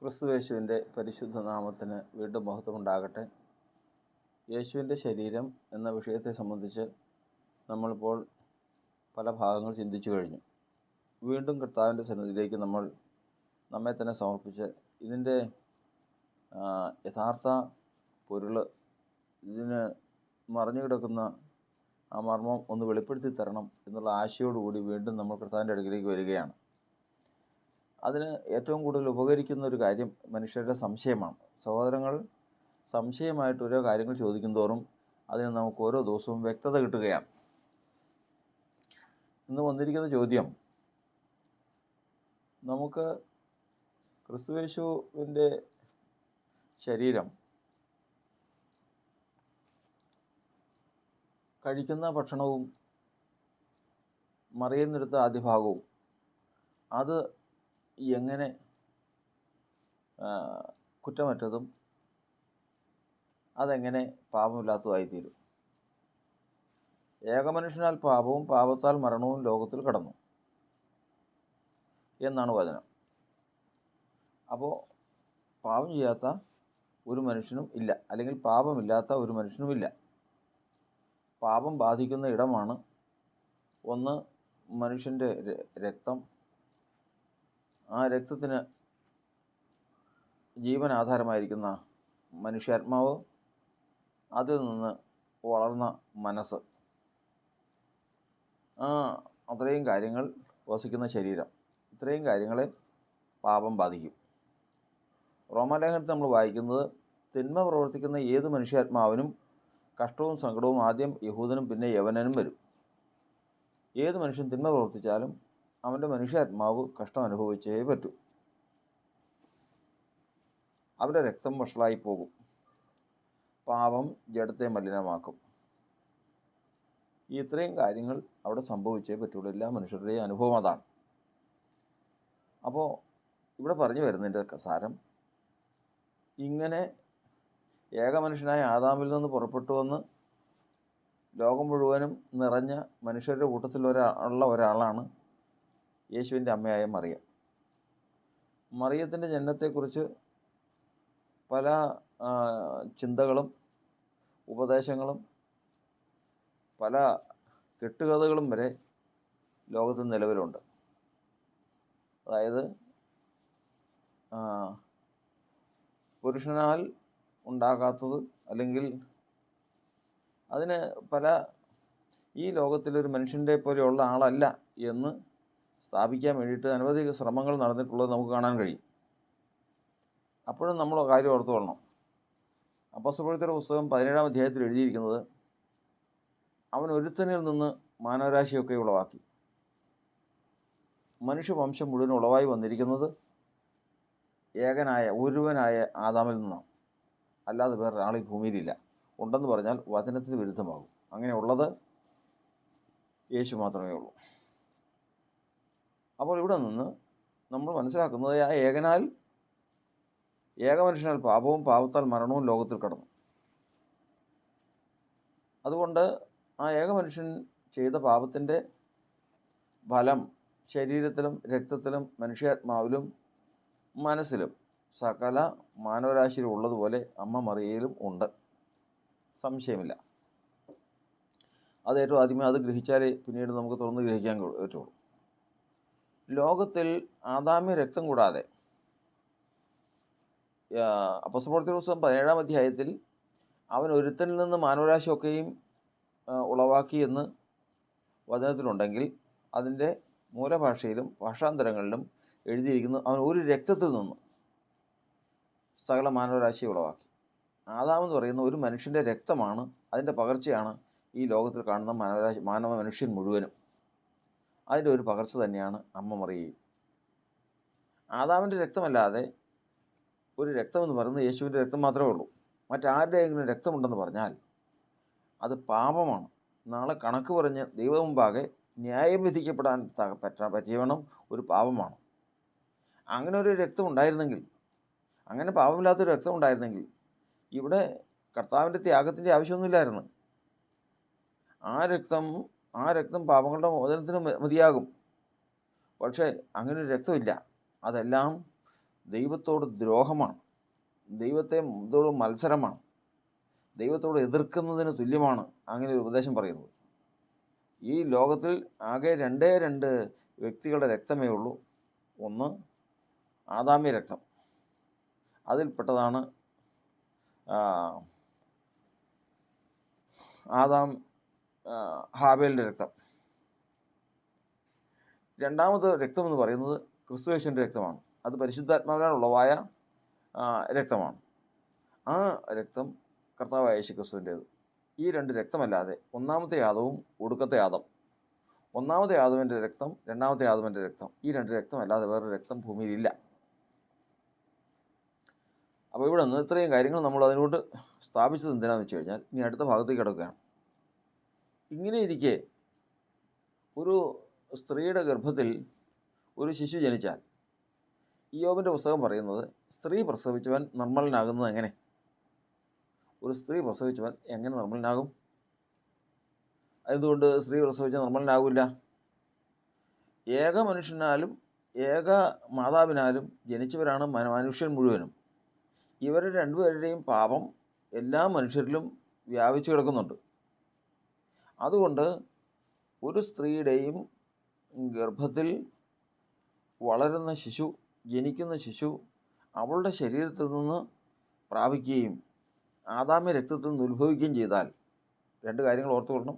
ക്രിസ്തുവേശുവിന്റെ പരിശുദ്ധ നാമത്തിന് വീണ്ടും മഹത്വമുണ്ടാകട്ടെ. യേശുവിന്റെ ശരീരം എന്ന വിഷയത്തെ സംബന്ധിച്ച് നമ്മളിപ്പോൾ പല ഭാഗങ്ങൾ ചിന്തിച്ചു കഴിഞ്ഞു. വീണ്ടും കർത്താവിന്റെ സന്നിധിയിലേക്ക് നമ്മൾ നമ്മെ തന്നെ സമർപ്പിച്ച് ഇതിന്റെ യഥാർത്ഥ പൊരുൾ ഇതിന് മറിഞ്ഞു കിടക്കുന്ന ആ മർമ്മം ഒന്ന് വെളിപ്പെടുത്തി തരണം എന്നുള്ള ആശയോടുകൂടി വീണ്ടും നമ്മൾ കർത്താവിന്റെ അടുക്കിലേക്ക് വരികയാണ്. അതിന് ഏറ്റവും കൂടുതൽ ഉപകരിക്കുന്ന ഒരു കാര്യം മനുഷ്യരുടെ സംശയമാണ്. സഹോദരങ്ങൾ സംശയമായിട്ട് ഓരോ കാര്യങ്ങൾ ചോദിക്കും തോറും അതിന് നമുക്ക് ഓരോ ദിവസവും വ്യക്തത കിട്ടുകയാണ്. ഇന്ന് വന്നിരിക്കുന്ന ചോദ്യം നമുക്ക് ക്രിസ്തുവേശുവിന്റെ ശരീരം കഴിക്കുന്ന ഭക്ഷണവും മറിയുന്നിടത്ത് ആദ്യ ഭാഗവും അത് എങ്ങനെ കുറ്റമറ്റതും അതെങ്ങനെ പാപമില്ലാത്തതുമായി തീരും ഏകമനുഷ്യനാൽ പാപവും പാപത്താൽ മരണവും ലോകത്തിൽ കടന്നു എന്നാണ് വചനം. അപ്പോൾ പാപം ചെയ്യാത്ത ഒരു മനുഷ്യനും ഇല്ല. അല്ലെങ്കിൽ പാപമില്ലാത്ത ഒരു മനുഷ്യനും ഇല്ല. പാപം ബാധിക്കുന്ന ഇടമാണ് ഒന്ന് മനുഷ്യന്റെ രക്തം ആ രക്തത്തിന് ജീവനാധാരമായിരിക്കുന്ന മനുഷ്യാത്മാവ് അതിൽ നിന്ന് വളർന്ന മനസ്സ്. അത്രയും കാര്യങ്ങൾ വസിക്കുന്ന ശരീരം. ഇത്രയും കാര്യങ്ങളെ പാപം ബാധിക്കും. റോമാലേഖനത്തിൽ നമ്മൾ വായിക്കുന്നത് തിന്മ പ്രവർത്തിക്കുന്ന ഏത് മനുഷ്യാത്മാവിനും കഷ്ടവും സങ്കടവും ആദ്യം യഹൂദനും പിന്നെ യവനനും വരും. ഏത് മനുഷ്യൻ തിന്മ പ്രവർത്തിച്ചാലും അവന്റെ മനുഷ്യാത്മാവ് കഷ്ടം അനുഭവിച്ചേ പറ്റൂ. അവന്റെ രക്തം വഷളായി പോകും പാപം ജഡത്തെ മലിനമാക്കും. ഇത്രയും കാര്യങ്ങൾ അവിടെ സംഭവിച്ചേ പറ്റുള്ളൂ. എല്ലാ മനുഷ്യരുടെയും അനുഭവം അതാണ്. അപ്പോൾ ഇവിടെ പറഞ്ഞു വരുന്നതിന്റെ സാരം ഇങ്ങനെ ഏക മനുഷ്യനായ ആദാമിൽ നിന്ന് പുറപ്പെട്ടു വന്ന് ലോകം മുഴുവനും നിറഞ്ഞ മനുഷ്യരുടെ കൂട്ടത്തിൽ ഉള്ള ഒരാളാണ് യേശുവിന്റെ അമ്മയായ മറിയ. മറിയത്തിന്റെ ജനനത്തെക്കുറിച്ച് പല ചിന്തകളും ഉപദേശങ്ങളും പല കെട്ടുകഥകളും വരെ ലോകത്ത് നിലവിലുണ്ട്. അതായത് പുരുഷനാൽ ഉണ്ടാകാത്തത് അല്ലെങ്കിൽ അതിന് പല ഈ ലോകത്തിലൊരു മനുഷ്യന്റെ പോലെയുള്ള ആളല്ല എന്ന് സ്ഥാപിക്കാൻ വേണ്ടിയിട്ട് അനവധി ശ്രമങ്ങൾ നടന്നിട്ടുള്ളത് നമുക്ക് കാണാൻ കഴിയും. അപ്പോഴും നമ്മൾ കാര്യം ഓർത്തു ഓർത്തുകൊള്ളണം അപ്പസ്തപ്രവൃത്തിയുടെ പുസ്തകം പതിനേഴാം അധ്യായത്തിൽ എഴുതിയിരിക്കുന്നത് അവൻ ഒരുത്തനിൽ നിന്ന് മാനവരാശിയൊക്കെ ഉളവാക്കി. മനുഷ്യവംശം മുഴുവൻ ഉളവായി വന്നിരിക്കുന്നത് ഏകനായ ഒരുവനായ ആദാമിൽ നിന്നാണ്. അല്ലാതെ വേറൊരാൾ ഈ ഭൂമിയിലില്ല. ഉണ്ടെന്ന് പറഞ്ഞാൽ വചനത്തിന് വിരുദ്ധമാകും. അങ്ങനെയുള്ളത് യേശു മാത്രമേ ഉള്ളൂ. അപ്പോൾ ഇവിടെ നിന്ന് നമ്മൾ മനസ്സിലാക്കുന്നത് ആ ഏകനാൽ ഏകമനുഷ്യനാൽ പാപവും പാപത്താൽ മരണവും ലോകത്തിൽ കടന്നു. അതുകൊണ്ട് ആ ഏകമനുഷ്യൻ ചെയ്ത പാപത്തിന്റെ ഫലം ശരീരത്തിലും രക്തത്തിലും മനുഷ്യാത്മാവിലും മനസ്സിലും സകല മാനവരാശിയിലും ഉള്ളതുപോലെ അമ്മ മറിയയിലും ഉണ്ട്. സംശയമില്ല. അത് ഏറ്റവും ആദ്യമേ അത് ഗ്രഹിച്ചാലേ പിന്നീട് നമുക്ക് തുറന്ന് ഗ്രഹിക്കാൻ പറ്റുള്ളൂ. ലോകത്തിൽ ആദാമ്യ രക്തം കൂടാതെ അപ്പസ്പ്രവർത്തി ദിവസം പതിനേഴാം അധ്യായത്തിൽ അവൻ ഒരുത്തനിൽ നിന്ന് മാനവരാശിയൊക്കെയും ഉളവാക്കി എന്ന് വചനത്തിലുണ്ടെങ്കിൽ അതിന്റെ മൂലഭാഷയിലും ഭാഷാന്തരങ്ങളിലും എഴുതിയിരിക്കുന്നു അവൻ ഒരു രക്തത്തിൽ നിന്ന് സകല മാനവരാശിയെ ഉളവാക്കി. ആദാമെന്ന് പറയുന്ന ഒരു മനുഷ്യന്റെ രക്തമാണ് അതിന്റെ പകർച്ചയാണ് ഈ ലോകത്തിൽ കാണുന്ന മാനവരാശി മാനവ മനുഷ്യൻ മുഴുവനും. അതിന്റെ ഒരു പകർച്ച തന്നെയാണ് അമ്മ മറിയയും. ആദാമിന്റെ രക്തമല്ലാതെ ഒരു രക്തമെന്ന് പറയുന്നത് യേശുവിന്റെ രക്തം മാത്രമേ ഉള്ളൂ. മറ്റാരുടെയെങ്കിലും രക്തമുണ്ടെന്ന് പറഞ്ഞാൽ അത് പാപമാണ്. നാളെ കണക്ക് പറഞ്ഞ് ദൈവം മുമ്പാകെ ന്യായം വിധിക്കപ്പെടാൻ പറ്റ പറ്റിയവണ്ണം ഒരു പാപമാണ്. അങ്ങനെ ഒരു രക്തം ഉണ്ടായിരുന്നെങ്കിൽ അങ്ങനെ പാപമില്ലാത്തൊരു രക്തം ഉണ്ടായിരുന്നെങ്കിൽ ഇവിടെ കർത്താവിന്റെ ത്യാഗത്തിന്റെ ആവശ്യമൊന്നുമില്ലായിരുന്നു. ആ രക്തം ആ രക്തം പാപങ്ങളുടെ മോചനത്തിന് മതിയാകും. പക്ഷേ അങ്ങനെ ഒരു രക്തമില്ല. അതെല്ലാം ദൈവത്തോട് ദ്രോഹമാണ്. ദൈവത്തെ ഇതോട് മത്സരമാണ്. ദൈവത്തോട് എതിർക്കുന്നതിന് തുല്യമാണ് അങ്ങനെ ഒരു ഉപദേശം പറയുന്നത്. ഈ ലോകത്തിൽ ആകെ രണ്ടേ രണ്ട് വ്യക്തികളുടെ രക്തമേ ഉള്ളൂ. ഒന്ന് ആദാമ്യ രക്തം. അതിൽപ്പെട്ടതാണ് ആദാം ഹാബേലിന്റെ രക്തം. രണ്ടാമത് രക്തം എന്ന് പറയുന്നത് ക്രിസ്തുവേശുവിന്റെ രക്തമാണ്. അത് പരിശുദ്ധാത്മാവിനാൽ ഉളവായ രക്തമാണ്. ആ രക്തം കർത്താവായ യേശു ക്രിസ്തുവിന്റേത് ഈ രണ്ട് രക്തമല്ലാതെ ഒന്നാമത്തെ യാദവും ഒടുക്കത്തെ യാദം ഒന്നാമത്തെ യാദവന്റെ രക്തം രണ്ടാമത്തെ യാദവന്റെ രക്തം. ഈ രണ്ട് രക്തമല്ലാതെ വേറെ രക്തം ഭൂമിയിലില്ല. അപ്പോൾ ഇവിടെ നിന്ന് ഇത്രയും കാര്യങ്ങൾ നമ്മൾ അതിനോട് സ്ഥാപിച്ചത് എന്തിനാണെന്ന് വെച്ച് കഴിഞ്ഞാൽ ഇനി അടുത്ത ഭാഗത്തേക്ക് കിടക്കുകയാണ്. ഇങ്ങനെ ഇരിക്കെ ഒരു സ്ത്രീയുടെ ഗർഭത്തിൽ ഒരു ശിശു ജനിച്ചാൽ യോബിന്റെ പുസ്തകം പറയുന്നത് സ്ത്രീ പ്രസവിച്ചവൻ നിർമ്മലനാകുന്നത് എങ്ങനെ? ഒരു സ്ത്രീ പ്രസവിച്ചവൻ എങ്ങനെ നിർമ്മലനാകും? അതുകൊണ്ട് സ്ത്രീ പ്രസവിച്ച നിർമ്മലനാകില്ല? ഏക മനുഷ്യനാലും ഏക മാതാവിനാലും ജനിച്ചവരാണ് മനുഷ്യൻ മുഴുവനും. ഇവരുടെ രണ്ടുപേരുടെയും പാപം എല്ലാ മനുഷ്യരിലും വ്യാപിച്ചു കിടക്കുന്നുണ്ട്. അതുകൊണ്ട് ഒരു സ്ത്രീയുടെയും ഗർഭത്തിൽ വളരുന്ന ശിശു ജനിക്കുന്ന ശിശു അവളുടെ ശരീരത്തിൽ നിന്ന് പ്രാപിക്കുകയും ആദാമ്യ രക്തത്തിൽ നിന്ന് ഉത്ഭവിക്കുകയും ചെയ്താൽ രണ്ട് കാര്യങ്ങൾ ഓർത്തുകൊള്ളണം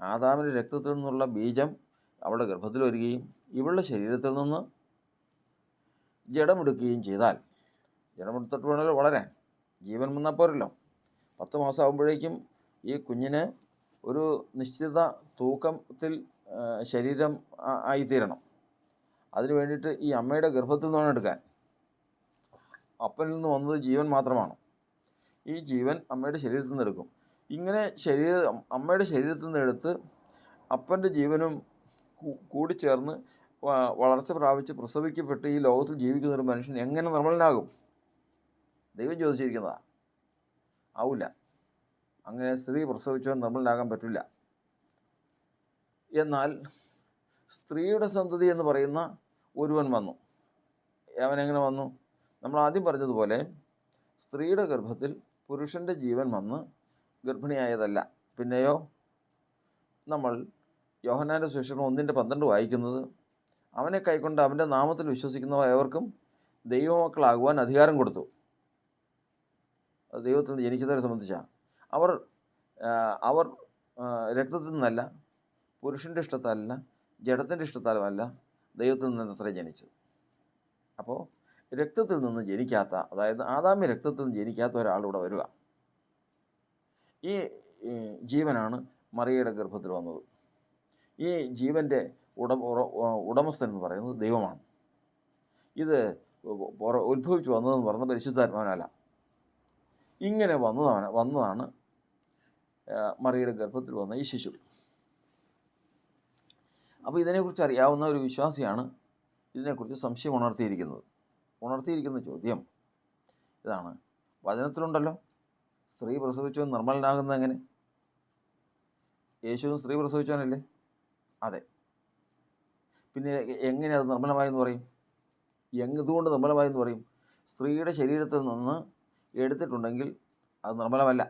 ആദാമിന്റെ രക്തത്തിൽ നിന്നുള്ള ബീജം അവളുടെ ഗർഭത്തിൽ വരികയും ഇവളുടെ ശരീരത്തിൽ നിന്ന് ജഡമെടുക്കുകയും ചെയ്താൽ ജഡമെടുത്തിട്ട് വേണമല്ലോ വളരാൻ ജീവൻ വന്നാൽ പോരല്ലോ. പത്ത് മാസം ആകുമ്പോഴേക്കും ഈ കുഞ്ഞിന് ഒരു നിശ്ചിത തൂക്കത്തിൽ ശരീരം ആയിത്തീരണം. അതിനു വേണ്ടിയിട്ട് ഈ അമ്മയുടെ ഗർഭത്തിൽ നിന്നാണ് എടുക്കാൻ. അപ്പനിൽ നിന്ന് വന്നത് ജീവൻ മാത്രമാണ്. ഈ ജീവൻ അമ്മയുടെ ശരീരത്തിൽ നിന്ന് എടുക്കും. ഇങ്ങനെ ശരീര അമ്മയുടെ ശരീരത്തിൽ നിന്ന് എടുത്ത് അപ്പന്റെ ജീവനും കൂടിച്ചേർന്ന് വളർച്ച പ്രാപിച്ച് പ്രസവിക്കപ്പെട്ട് ഈ ലോകത്തിൽ ജീവിക്കുന്ന ഒരു മനുഷ്യൻ എങ്ങനെ നിർമ്മലനാകും? ദൈവം ചോദിച്ചിരിക്കുന്നതാ. ആവില്ല അങ്ങനെ സ്ത്രീ പ്രസവിച്ചവൻ നിർമ്മലനാകാൻ പറ്റില്ല. എന്നാൽ സ്ത്രീയുടെ സന്തതി എന്ന് പറയുന്ന ഒരുവൻ വന്നു. അവൻ എങ്ങനെ വന്നു? നമ്മൾ ആദ്യം പറഞ്ഞതുപോലെ സ്ത്രീയുടെ ഗർഭത്തിൽ പുരുഷന്റെ ജീവൻ വന്ന് ഗർഭിണിയായതല്ല. പിന്നെയോ നമ്മൾ യോഹനാന്റെ സുശേഷം ഒന്നിന്റെ പന്ത്രണ്ട് വായിക്കുന്നത് അവനെ കൈക്കൊണ്ട് അവന്റെ നാമത്തിൽ വിശ്വസിക്കുന്നവർക്കും ദൈവമക്കളാകുവാൻ അധികാരം കൊടുത്തു. അത് ദൈവത്തിൽ ജനിക്കുന്നവരെ സംബന്ധിച്ചാണ്. അവർ അവർ രക്തത്തിൽ നിന്നല്ല പുരുഷന്റെ ഇഷ്ടത്താലല്ല ജഡത്തിന്റെ ഇഷ്ടത്താലുമല്ല ദൈവത്തിൽ നിന്ന് അത്ര ജനിച്ചത്. അപ്പോൾ രക്തത്തിൽ നിന്ന് ജനിക്കാത്ത അതായത് ആദാമ്യ രക്തത്തിൽ നിന്ന് ജനിക്കാത്ത ഒരാളിവിടെ വരിക. ഈ ജീവനാണ് മറിയയുടെ ഗർഭത്തിൽ വന്നത്. ഈ ജീവന്റെ ഉടമ ഉടമസ്ഥൻ എന്ന് പറയുന്നത് ദൈവമാണ്. ഇത് ഉത്ഭവിച്ചു വന്നതെന്ന് പറഞ്ഞ പരിശുദ്ധാത്മാവനല്ല. ഇങ്ങനെ വന്നതാണ് വന്നതാണ് മറിയുടെ ഗർഭത്തിൽ വന്ന ഈ ശിശു. അപ്പോൾ ഇതിനെക്കുറിച്ച് അറിയാവുന്ന ഒരു വിശ്വാസിയാണ് ഇതിനെക്കുറിച്ച് സംശയം ഉണർത്തിയിരിക്കുന്നത്. ഉണർത്തിയിരിക്കുന്ന ചോദ്യം ഇതാണ്. വചനത്തിലുണ്ടല്ലോ സ്ത്രീ പ്രസവിച്ചവൻ നിർമ്മലനാകുന്നത് എങ്ങനെ? യേശുവും സ്ത്രീ പ്രസവിച്ചവനല്ലേ? അതെ. പിന്നെ എങ്ങനെ അത് നിർമ്മലമായെന്ന് പറയും? എങ്ങതുകൊണ്ട് നിർമ്മലമായെന്ന് പറയും. സ്ത്രീയുടെ ശരീരത്തിൽ നിന്ന് എടുത്തിട്ടുണ്ടെങ്കിൽ അത് നിർമ്മലമല്ല.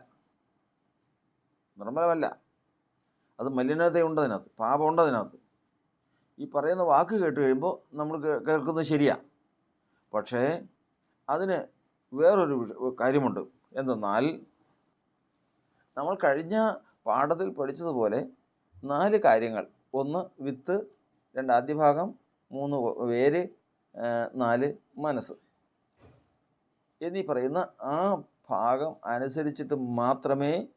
നിർമ്മലമല്ല. അത് മലിനതയുണ്ട് അതിനകത്ത് പാപമുണ്ട് അതിനകത്ത് ഈ പറയുന്ന വാക്ക് കേട്ട് കഴിയുമ്പോൾ നമ്മൾ കേൾക്കുന്നത് ശരിയാണ് പക്ഷേ അതിന് വേറൊരു കാര്യമുണ്ട്. എന്തെന്നാൽ നമ്മൾ കഴിഞ്ഞ പാഠത്തിൽ പഠിച്ചതുപോലെ നാല് കാര്യങ്ങൾ. ഒന്ന് വിത്ത്. രണ്ട് ആദ്യ ഭാഗം മൂന്ന് വേര് നാല് മനസ്സ്. എന്നീ പറയുന്ന ആ ഭാഗം അനുസരിച്ചിട്ട് മാത്രമേ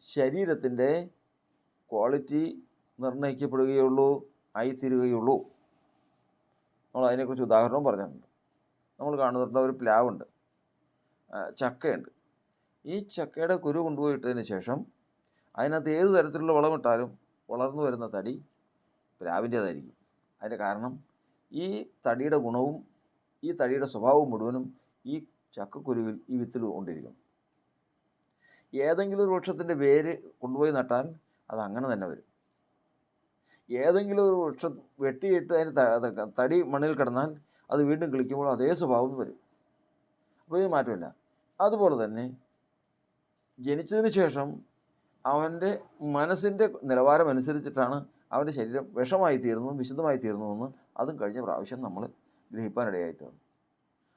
ശരീരത്തിന്റെ ക്വാളിറ്റി നിർണയിക്കപ്പെടുകയുള്ളൂ ആയിത്തീരുകയുള്ളൂ. നമ്മൾ അതിനെക്കുറിച്ച് ഉദാഹരണവും പറഞ്ഞിട്ടുണ്ട്. നമ്മൾ കാണുന്നുണ്ട് ഒരു പ്ലാവുണ്ട് ചക്കയുണ്ട്. ഈ ചക്കയുടെ കുരു കൊണ്ടുപോയിട്ടതിന് ശേഷം അതിനകത്ത് ഏത് തരത്തിലുള്ള വളമിട്ടാലും വളർന്നു വരുന്ന തടി പ്ലാവിന്റേതായിരിക്കും. അതിന്റെ കാരണം ഈ തടിയുടെ ഗുണവും ഈ തടിയുടെ സ്വഭാവം മുഴുവനും ഈ ചക്കക്കുരുവിൽ ഈ വിത്തിൽ കൊണ്ടിരിക്കുന്നു ഏതെങ്കിലും ഒരു വൃക്ഷത്തിന്റെ വേര് കൊണ്ടുപോയി നട്ടാൽ അത് അങ്ങനെ തന്നെ വരും. ഏതെങ്കിലും ഒരു വൃക്ഷം വെട്ടിയിട്ട് അതിന് തടി മണ്ണിൽ കിടന്നാൽ അത് വീണ്ടും കിളിക്കുമ്പോൾ അതേ സ്വഭാവം വരും. അപ്പോൾ ഇത് മാറ്റമില്ല. അതുപോലെ തന്നെ ജനിച്ചതിന് ശേഷം അവന്റെ മനസ്സിന്റെ നിലവാരം അനുസരിച്ചിട്ടാണ് അവന്റെ ശരീരം വിഷമായി തീരുന്നതും വിശുദ്ധമായി തീരുന്നതെന്ന് അതും കഴിഞ്ഞ പ്രാവശ്യം നമ്മൾ ഗ്രഹിക്കാനിടയായി തീർന്നു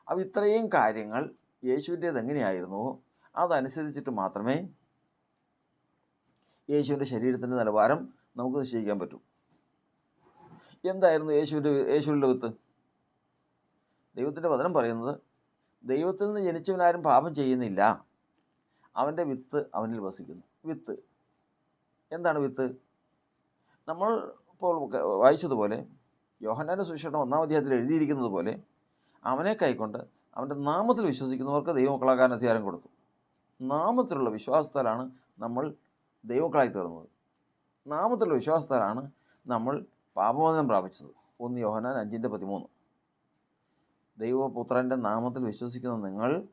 അപ്പോൾ ഇത്രയും കാര്യങ്ങൾ യേശുവിന്റേത് എങ്ങനെയായിരുന്നുവോ അതനുസരിച്ചിട്ട് മാത്രമേ യേശുവിന്റെ ശരീരത്തിന്റെ നിലവാരം നമുക്ക് നിശ്ചയിക്കാൻ പറ്റൂ. എന്തായിരുന്നു യേശുവിന്റെ യേശുവിന്റെ വിത്ത്? ദൈവത്തിന്റെ വചനം പറയുന്നത് ദൈവത്തിൽ നിന്ന് ജനിച്ചവനാരും പാപം ചെയ്യുന്നില്ല. അവന്റെ വിത്ത് അവനിൽ വസിക്കുന്നു. വിത്ത്. എന്താണ് വിത്ത്? നമ്മൾ ഇപ്പോൾ വായിച്ചതുപോലെ യോഹന്നാന്റെ സുവിശേഷം ഒന്നാം അധ്യായത്തിൽ എഴുതിയിരിക്കുന്നത് പോലെ അവനെ കൈക്കൊണ്ട് അവന്റെ നാമത്തിൽ വിശ്വസിക്കുന്നവർക്ക് ദൈവമക്കളാകാൻ അധികാരം കൊടുത്തു. നാമത്തിലുള്ള വിശ്വാസത്താലാണ് നമ്മൾ ദൈവക്കളായി തീർന്നത്. നാമത്തിലുള്ള വിശ്വാസത്താലാണ് നമ്മൾ പാപമോചനം പ്രാപിച്ചത്. ഒന്ന് യോഹനാൻ അഞ്ചിന്റെ പതിമൂന്ന്. ദൈവപുത്രന്റെ നാമത്തിൽ വിശ്വസിക്കുന്ന നിങ്ങൾ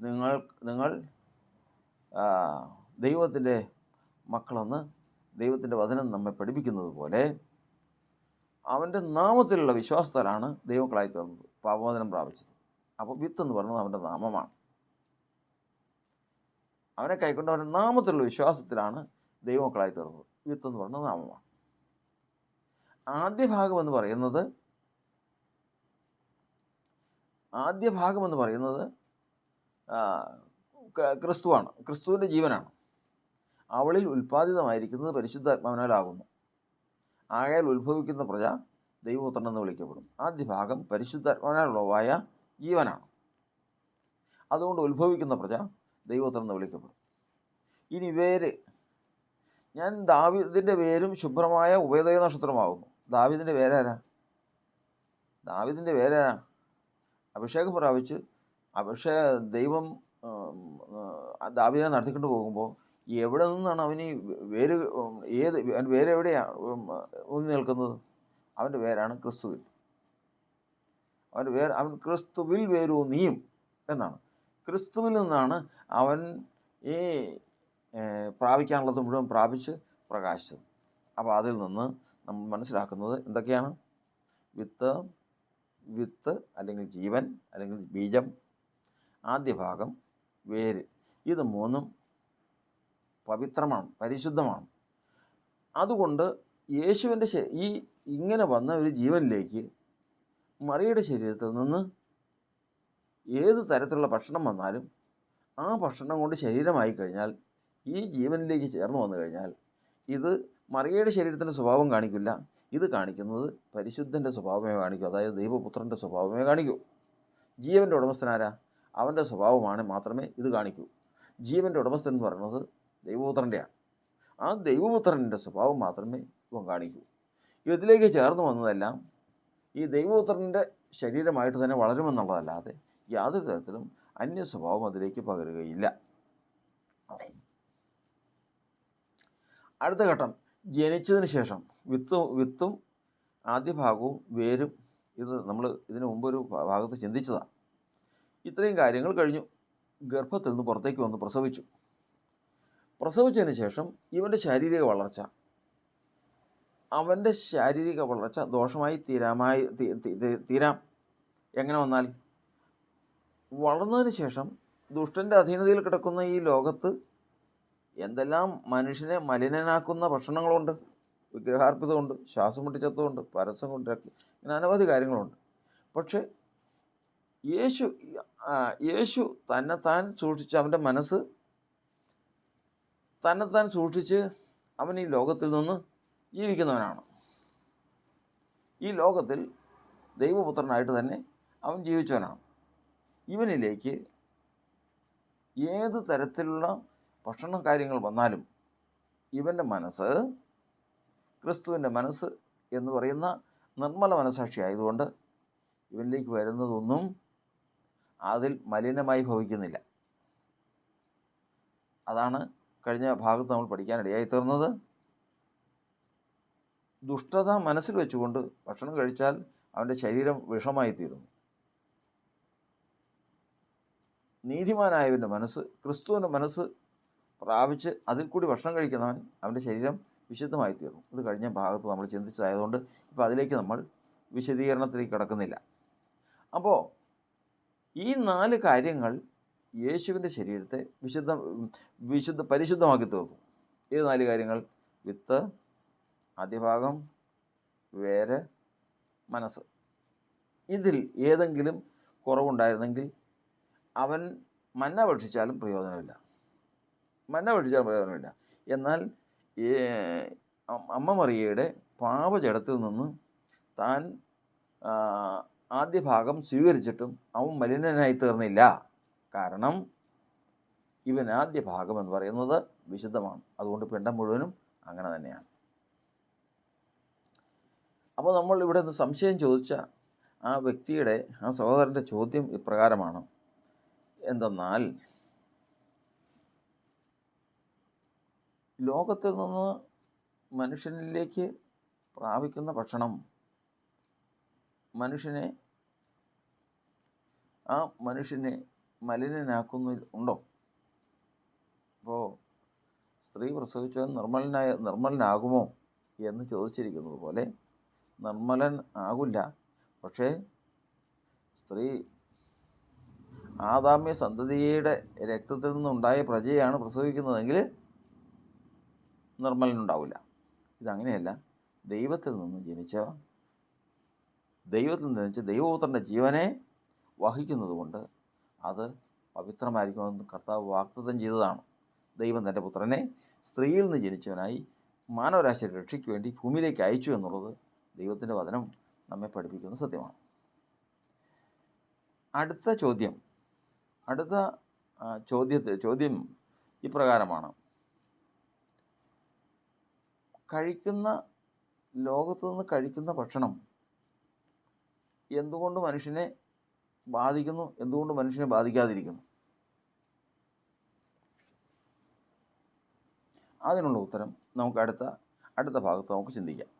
നിങ്ങൾ നിങ്ങൾ ദൈവത്തിന്റെ മക്കളെന്ന് ദൈവത്തിന്റെ വചനം നമ്മെ പഠിപ്പിക്കുന്നത് പോലെ അവന്റെ നാമത്തിലുള്ള വിശ്വാസത്താലാണ് ദൈവങ്ങളായി തീർന്നത്. പാപമോചനം പ്രാപിച്ചത്. അപ്പോൾ വിത്ത് എന്ന് പറയുന്നത് അവന്റെ നാമമാണ്. അവനെ കൈക്കൊണ്ട് അവന്റെ നാമത്തിലുള്ള വിശ്വാസത്തിലാണ് ദൈവമക്കളായി തീർന്നത്. വിത്ത് എന്ന് പറയുന്നത് നാമമാണ്. ആദ്യ ഭാഗം എന്ന് പറയുന്നത് ആദ്യ ഭാഗം എന്ന് പറയുന്നത് ക്രിസ്തുവാണ്. ക്രിസ്തുവിന്റെ ജീവനാണ്. അവളിൽ ഉൽപ്പാദിതമായിരിക്കുന്നത് പരിശുദ്ധാത്മാവിനാലാകുന്നു. ആകയാൽ ഉത്ഭവിക്കുന്ന പ്രജ ദൈവപുത്രൻ എന്ന് വിളിക്കപ്പെടും. ആദ്യ ഭാഗം പരിശുദ്ധാത്മാനുള്ളവായ ജീവനാണ്. അതുകൊണ്ട് ഉത്ഭവിക്കുന്ന പ്രജ ദൈവപുത്രൻ എന്ന് വിളിക്കപ്പെടും. ഇനി വേര്. ഞാൻ ദാവിദിന്റെ പേരും ശുഭ്രമായ ഉപേദയ നക്ഷത്രമാകുന്നു ദാവിദിന്റെ പേരാരാ ദാവിദിന്റെ പേരാരാ അഭിഷേകം പ്രാപിച്ച് അഭിഷേക ദൈവം ദാവീദിനെ നടത്തിക്കൊണ്ട് പോകുമ്പോൾ എവിടെ നിന്നാണ് അവന് വേര് ഏത് വേരെവിടെയാണ് ഊന്നി നിൽക്കുന്നത്? അവന്റെ വേരാണ് ക്രിസ്തുവിൽ. അവന്റെ വേർ അവൻ ക്രിസ്തുവിൽ വേരൂന്നിയും എന്നാണ്. ക്രിസ്തുവിൽ നിന്നാണ് അവൻ ഈ പ്രാപിക്കാനുള്ളത് മുഴുവൻ പ്രാപിച്ച് പ്രകാശിച്ചത്. അപ്പോൾ അതിൽ നിന്ന് നമ്മൾ മനസ്സിലാക്കുന്നത് എന്തൊക്കെയാണ്? വിത്ത് വിത്ത് അല്ലെങ്കിൽ ജീവൻ അല്ലെങ്കിൽ ബീജം ആദ്യ ഭാഗം വേര്. ഇത് മൂന്നും പവിത്രമാണ് പരിശുദ്ധമാണ്. അതുകൊണ്ട് യേശുവിന്റെ ഈ ഇങ്ങനെ വന്ന ഒരു ജീവനിലേക്ക് മറിയുടെ ശരീരത്തിൽ നിന്ന് ഏത് തരത്തിലുള്ള ഭക്ഷണം വന്നാലും ആ ഭക്ഷണം കൊണ്ട് ശരീരമായി കഴിഞ്ഞാൽ ഈ ജീവനിലേക്ക് ചേർന്ന് വന്നു കഴിഞ്ഞാൽ ഇത് മറിയയുടെ ശരീരത്തിന്റെ സ്വഭാവം കാണിക്കില്ല. ഇത് കാണിക്കുന്നത് പരിശുദ്ധന്റെ സ്വഭാവമേ കാണിക്കൂ. അതായത് ദൈവപുത്രന്റെ സ്വഭാവമേ കാണിക്കൂ. ജീവന്റെ ഉടമസ്ഥനാരാ? അവന്റെ സ്വഭാവമാണ് മാത്രമേ ഇത് കാണിക്കൂ. ജീവന്റെ ഉടമസ്ഥൻ എന്ന് പറയുന്നത് ദൈവപുത്രന്റെയാണ് ആ ദൈവപുത്രന്റെ സ്വഭാവം മാത്രമേ ഇവൻ കാണിക്കൂ. ഇതിലേക്ക് ചേർന്ന് വന്നതെല്ലാം ഈ ദൈവപുത്രന്റെ ശരീരമായിട്ട് തന്നെ വളരുമെന്നുള്ളതല്ലാതെ യാതൊരു തരത്തിലും അന്യ സ്വഭാവം അതിലേക്ക് പകരുകയില്ല. അടുത്ത ഘട്ടം. ജനിച്ചതിന് ശേഷം വിത്ത് വിത്തും ആദ്യ ഭാഗവും വേരും. ഇത് നമ്മൾ ഇതിനു മുമ്പ് ഒരു ഭാ- ഭാഗത്ത് ചിന്തിച്ചതാണ് ഇത്രയും കാര്യങ്ങൾ കഴിഞ്ഞു. ഗർഭത്തിൽ നിന്ന് പുറത്തേക്ക് വന്ന് പ്രസവിച്ചു. പ്രസവിച്ചതിന് ശേഷം ഇവന്റെ ശാരീരിക വളർച്ച. അവന്റെ ശാരീരിക വളർച്ച ദോഷമായി തീരാമായി തീരാം. എങ്ങനെ വന്നാൽ? വളർന്നതിന് ശേഷം ദുഷ്ടന്റെ അധീനതയിൽ കിടക്കുന്ന ഈ ലോകത്ത് എന്തെല്ലാം മനുഷ്യനെ മലിനനാക്കുന്ന ഭക്ഷണങ്ങളുണ്ട്. വിഗ്രഹാർപ്പിതമുണ്ട് ശ്വാസം മുട്ടിച്ചത്തുമുണ്ട് പരസ്യം കൊണ്ട് രക്ത- ഇങ്ങനെ അനവധി കാര്യങ്ങളുണ്ട്. പക്ഷേ യേശു യേശു യേശു തന്നെത്താൻ സൂക്ഷിച്ച് അവന്റെ മനസ്സ് തന്നെത്താൻ സൂക്ഷിച്ച് അവൻ ഈ ലോകത്തിൽ നിന്ന് ജീവിക്കുന്നവനാണ്. ഈ ലോകത്തിൽ ദൈവപുത്രനായിട്ട് തന്നെ അവൻ ജീവിച്ചവനാണ്. ഇവനിലേക്ക് ഏത് തരത്തിലുള്ള ഭക്ഷണ കാര്യങ്ങൾ വന്നാലും ഇവന്റെ മനസ്സ് ക്രിസ്തുവിന്റെ മനസ്സ് എന്ന് പറയുന്ന നിർമ്മല മനസാക്ഷി ആയതുകൊണ്ട് ഇവനിലേക്ക് വരുന്നതൊന്നും അതിൽ മലിനമായി ഭവിക്കുന്നില്ല. അതാണ് കഴിഞ്ഞ ഭാഗത്ത് നമ്മൾ പഠിക്കാനിടയായി തീർന്നത്? ദുഷ്ടത മനസ്സിൽ വെച്ചുകൊണ്ട് ഭക്ഷണം കഴിച്ചാൽ അവന്റെ ശരീരം വിഷമായി തീരുന്നു നീതിമാനായവന്റെ മനസ്സ് ക്രിസ്തുവിന്റെ മനസ്സ് പ്രാപിച്ച് അതിൽ കൂടി ഭക്ഷണം കഴിക്കുന്നവൻ അവന്റെ ശരീരം വിശുദ്ധമായി തീർന്നു ഇത് കഴിഞ്ഞ ഭാഗത്ത് നമ്മൾ ചിന്തിച്ചതായതുകൊണ്ട് ഇപ്പോൾ അതിലേക്ക് നമ്മൾ വിശദീകരണത്തിലേക്ക് കിടക്കുന്നില്ല. അപ്പോൾ ഈ നാല് കാര്യങ്ങൾ യേശുവിന്റെ ശരീരത്തെ വിശുദ്ധ വിശുദ്ധ പരിശുദ്ധമാക്കി തീർത്തു. ഏത് നാല് കാര്യങ്ങൾ? വിത്ത് ആദ്യഭാഗം വേര് മനസ്സ്. ഇതിൽ ഏതെങ്കിലും കുറവുണ്ടായിരുന്നെങ്കിൽ അവൻ മന്ന ഭക്ഷിച്ചാലും പ്രയോജനമില്ല. മന്ന ഭക്ഷിച്ചാലും പ്രയോജനമില്ല. എന്നാൽ അമ്മ മറിയയുടെ പാപജടത്തിൽ നിന്ന് താൻ ആദ്യ ഭാഗം സ്വീകരിച്ചിട്ടും അവൻ മലിനനായി തീർന്നില്ല. കാരണം ഇവൻ ആദ്യ ഭാഗം എന്ന് പറയുന്നത് വിശുദ്ധമാണ്. അതുകൊണ്ട് പിണ്ടം മുഴുവനും അങ്ങനെ തന്നെയാണ്. അപ്പോൾ നമ്മൾ ഇവിടെ നിന്ന് സംശയം ചോദിച്ച ആ വ്യക്തിയുടെ ആ സഹോദരന്റെ ചോദ്യം ഇപ്രകാരമാണ്. എന്തെന്നാൽ ലോകത്തിൽ നിന്ന് മനുഷ്യനിലേക്ക് പ്രാപിക്കുന്ന ഭക്ഷണം മനുഷ്യനെ ആ മനുഷ്യനെ മലിനനാക്കുന്ന ഉണ്ടോ? അപ്പോൾ സ്ത്രീ പ്രസവിച്ചവൻ നിർമ്മലനായ നിർമ്മലനാകുമോ എന്ന് ചോദിച്ചിരിക്കുന്നത് പോലെ നിർമ്മലൻ ആകില്ല. പക്ഷേ സ്ത്രീ ആദാമ്യ സന്തതിയുടെ രക്തത്തിൽ നിന്നുണ്ടായ പ്രജയാണ് പ്രസവിക്കുന്നതെങ്കിൽ നിർമ്മലനുണ്ടാവില്ല. ഇതങ്ങനെയല്ല. ദൈവത്തിൽ നിന്ന് ജനിച്ച ദൈവത്തിൽ നിന്ന് ജനിച്ച ദൈവപുത്രന്റെ ജീവനെ വഹിക്കുന്നത് കൊണ്ട് അത് പവിത്രമായിരിക്കുമെന്ന് കർത്താവ് വാഗ്ദത്തം ചെയ്തതാണ്. ദൈവം തന്റെ പുത്രനെ സ്ത്രീയിൽ നിന്ന് ജനിച്ചവനായി മാനവരാശി രക്ഷയ്ക്ക് വേണ്ടി ഭൂമിയിലേക്ക് അയച്ചു എന്നുള്ളത് ദൈവത്തിന്റെ വചനം നമ്മെ പഠിപ്പിക്കുന്ന സത്യമാണ്. അടുത്ത ചോദ്യം. അടുത്ത ചോദ്യത്തെ ചോദ്യം ഇപ്രകാരമാണ്. കഴിക്കുന്ന ലോകത്തു നിന്ന് കഴിക്കുന്ന ഭക്ഷണം എന്തുകൊണ്ട് മനുഷ്യനെ ബാധിക്കുന്നു. എന്തുകൊണ്ട് മനുഷ്യനെ ബാധിക്കാതിരിക്കുന്നു? അതിനുള്ള ഉത്തരം നമുക്ക് അടുത്ത അടുത്ത ഭാഗത്ത് നമുക്ക് ചിന്തിക്കാം.